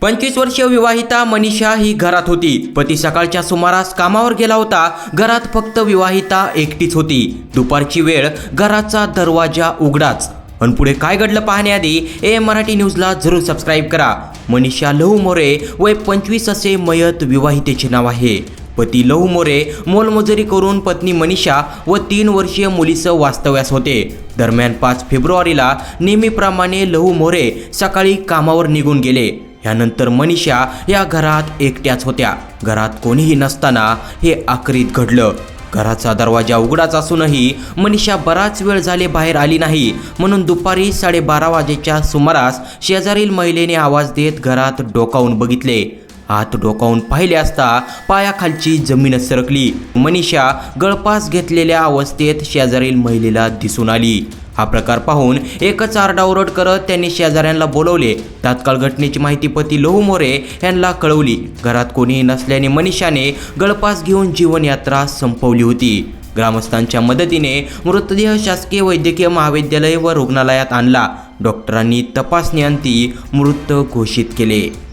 पंचवीस वर्षीय विवाहिता मनीषा ही घरात होती. पती सकाळच्या सुमारास कामावर गेला होता. घरात फक्त विवाहिता एकटीच होती. दुपारची वेळ घराचा दरवाजा उघडाच. पण पुढे काय घडलं पाहण्याआधी ए मराठी न्यूजला जरूर सबस्क्राईब करा. मनीषा लहू मोरे वय पंचवीस असे मयत विवाहितेचे नाव आहे. पती लहू मोरे मोलमजुरी करून पत्नी मनीषा व तीन वर्षीय मुलीचं वास्तव्यास होते. दरम्यान पाच फेब्रुवारीला नेहमीप्रमाणे लहू मोरे सकाळी कामावर निघून गेले. ह्यानंतर मनीषा या घरात एकट्याच होत्या. घरात कोणीही नसताना हे आकरीत घडलं. घराचा दरवाजा उघडाच असूनही मनीषा बराच वेळ झाले बाहेर आली नाही. म्हणून दुपारी साडेबारा वाजेच्या सुमारास शेजारील महिलेने आवाज देत घरात डोकावून बघितले. हात डोकावून पाहिले असता पायाखालची जमीनच सरकली. मनीषा गळपास घेतलेल्या अवस्थेत शेजारील महिलेला दिसून आली. हा प्रकार पाहून एकच आरडाओरड करत त्यांनी शेजाऱ्यांना बोलवले. तात्काळ घटनेची माहिती पती लोहू मोरे यांना कळवली. घरात कोणीही नसल्याने मनीषाने गळपास घेऊन जीवनयात्रा संपवली होती. ग्रामस्थांच्या मदतीने मृतदेह शासकीय वैद्यकीय महाविद्यालय व रुग्णालयात आणला. डॉक्टरांनी तपासणी अंती मृत घोषित केले.